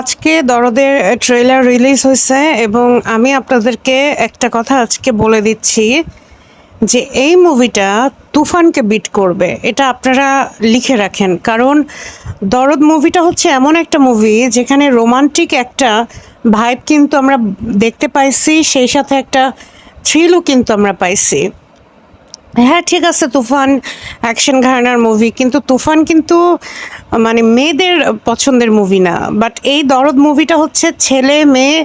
আজকে দরদের trailer release হয়েছে এবং আমি আপনাদেরকে একটা কথা আজকে বলে দিচ্ছি যে এই মুভিটা তুফানকে বিট করবে, এটা আপনারা লিখে রাখেন। কারণ দরদ মুভিটা হচ্ছে এমন একটা মুভি যেখানে রোমান্টিক একটা ভাইব কিন্তু আমরা দেখতে পাইছি, সেই সাথে একটা থ্রিলও কিন্তু আমরা পাইছি। হ্যাঁ ঠিক আছে, তুফান। অ্যাকশন ঘরানার মুভি কিন্তু তুফান কিন্তু মানে মেয়েদের পছন্দের মুভি না। বাট এই দরদ মুভিটা হচ্ছে ছেলে, মেয়ে,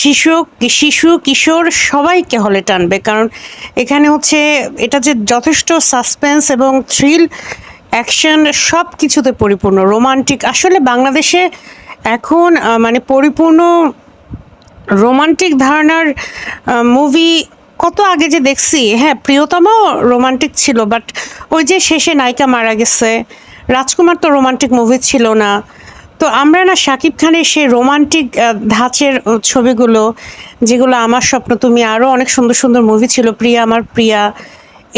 শিশু শিশু, কিশোর, সবাইকে হলে টানবে। কারণ এখানে হচ্ছে, এটা যে যথেষ্ট সাসপেন্স এবং থ্রিল অ্যাকশন সব কিছুতে পরিপূর্ণ রোমান্টিক আসলে বাংলাদেশে এখন মানে পরিপূর্ণ রোমান্টিক ধারণার মুভি কত আগে যে দেখছি হ্যাঁ প্রিয়তমাও রোমান্টিক ছিল বাট ওই যে শেষে নায়িকা মারা গেছে, রাজকুমার তো রোমান্টিক মুভি ছিল না। তো আমরা না শাকিব খানের সেই রোমান্টিক ধাঁচের ছবিগুলো, যেগুলো আমার স্বপ্ন, তুমি আরও অনেক সুন্দর সুন্দর মুভি ছিল, প্রিয়া আমার প্রিয়া,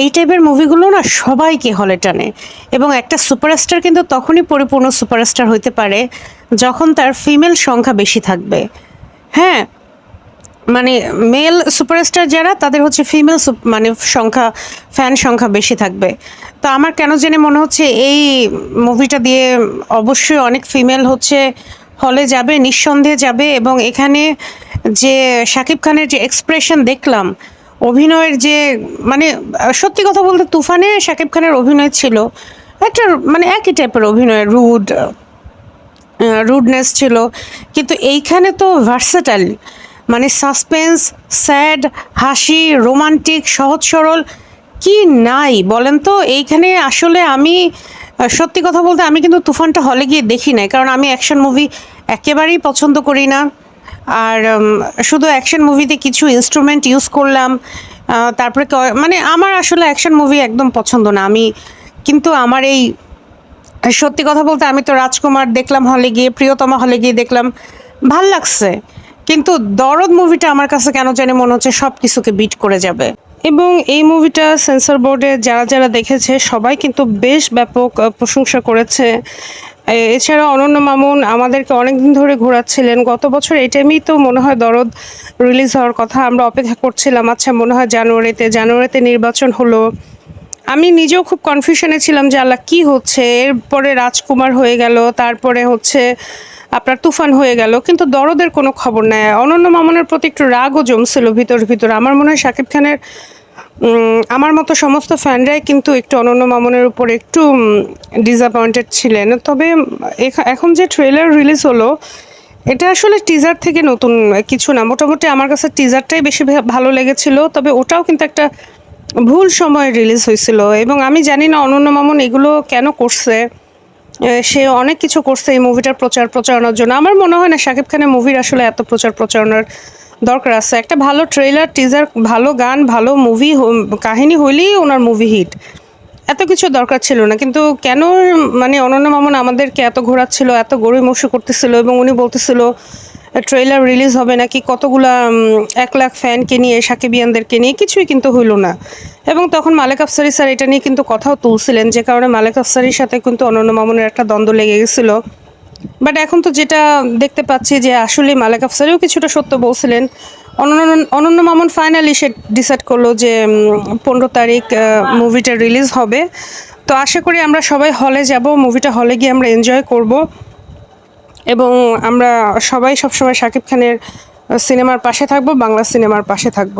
এই টাইপের মুভিগুলো না সবাইকে হলে টানে। এবং একটা সুপারস্টার কিন্তু তখনই পরিপূর্ণ সুপারস্টার হইতে পারে, যখন তার ফিমেল সংখ্যা বেশি থাকবে। হ্যাঁ মানে মেল সুপারস্টার যারা, তাদের হচ্ছে ফিমেল মানে সংখ্যা ফ্যান সংখ্যা বেশি থাকবে। তো আমার কেন জেনে মনে হচ্ছে এই মুভিটা দিয়ে অবশ্যই অনেক ফিমেল হচ্ছে হলে যাবে, নিঃসন্দেহে যাবে এবং এখানে যে শাকিব খানের যে এক্সপ্রেশন দেখলাম, অভিনয়ের যে মানে সত্যি কথা বলতে তুফানে শাকিব খানের অভিনয় ছিল, একটা মানে একই টাইপের অভিনয় রুড রুডনেস ছিল। কিন্তু এইখানে তো ভার্সাটাইল মানে সাসপেন্স, স্যাড, হাসি, রোমান্টিক, সহজ সরল, কি নাই বলেন তো? এইখানে আসলে আমি সত্যি কথা বলতে আমি কিন্তু তুফানটা হলে গিয়ে দেখি নাই, কারণ আমি অ্যাকশন মুভি একেবারেই পছন্দ করি না। আর শুধু অ্যাকশন মুভিতে কিছু ইনস্ট্রুমেন্ট ইউজ করলাম তারপরে মানে আমার আসলে অ্যাকশন মুভি একদম পছন্দ না। আমি কিন্তু আমার এই, সত্যি কথা বলতে আমি তো রাজকুমার দেখলাম হলে গিয়ে, প্রিয়তমা হলে গিয়ে দেখলাম, ভালো লাগছে। কিন্তু দরদ মুভিটা আমার কাছে কেন জানি মনে হচ্ছে সব কিছুকে বিট করে যাবে। এবং এই মুভিটা সেন্সর বোর্ডে যারা যারা দেখেছে, সবাই কিন্তু বেশ ব্যাপক প্রশংসা করেছে। এছাড়া অনন্য মামুন আমাদেরকে অনেক দিন ধরে ঘোরাচ্ছিলেন। গত বছর এই টাইমেই তো মনে হয় দরদ রিলিজ হওয়ার কথা আমরা অপেক্ষা করছিলাম। আচ্ছা মনে হয় জানুয়ারিতে জানুয়ারিতে নির্বাচন হলো। আমি নিজেও খুব কনফিউশনে ছিলাম যে, আল্লাহ, কি হচ্ছে? এরপরে রাজকুমার হয়ে গেল, তারপরে হচ্ছে আপনার তুফান হয়ে গেল, কিন্তু দরদের কোনো খবর নেই। অনন্য মামনের প্রতি একটু রাগও জমছিল ভিতর ভিতর। আমার মনে হয় শাকিব খানের আমার মতো সমস্ত ফ্যানরাই কিন্তু একটু অনন্য মামনের উপর একটু ডিসঅ্যাপয়েন্টেড ছিলেন। তবে এখা- এখন যে ট্রেলার রিলিজ হলো, এটা আসলে টিজার থেকে নতুন কিছু না। মোটামুটি আমার কাছে টিজারটাই বেশি ভালো লেগেছিল, তবে ওটাও কিন্তু একটা ভুল সময়ে রিলিজ হয়েছিল। এবং আমি জানি না অনন্য মামুন এগুলো কেন করছে। সে অনেক কিছু করছে এই মুভিটার প্রচার প্রচারণার জন্য। আমার মনে হয় না শাকিব খানের মুভির আসলে এত প্রচার প্রচারণার দরকার আছে। একটা ভালো ট্রেলার টিজার ভালো গান, ভালো মুভি কাহিনী হইলেই ওনার মুভি হিট এত কিছু দরকার ছিল না। কিন্তু কেন মানে অনন্য মামন আমাদেরকে এত ঘোরাচ্ছিল, এত গড়িমসি করতেছিল এবং উনি বলতেছিল ট্রেলার রিলিজ হবে নাকি? কতগুলা এক লাখ ফ্যানকে নিয়ে, সাকিবিয়ানদেরকে নিয়ে কিছুই কিন্তু হইল না। এবং তখন মালেক আফসারি স্যার এটা নিয়ে কিন্তু কথাও তুলছিলেন, যে কারণে মালেক আফসারির সাথে কিন্তু অনন্য মামুনের একটা দ্বন্দ্ব লেগে গেছিল। বাট এখন তো যেটা দেখতে পাচ্ছি যে আসলে মালেক আফসারিও কিছুটা সত্য বলছিলেন। অনন্য অনন্য মামুন ফাইনালি সে ডিসাইড করল যে পনেরো তারিখ মুভিটা রিলিজ হবে। তো আশা করি আমরা সবাই হলে যাব মুভিটা হলে গিয়ে আমরা এনজয় করব। এবং আমরা সবাই সবসময় শাকিব খানের সিনেমার পাশে থাকব বাংলা সিনেমার পাশে থাকব।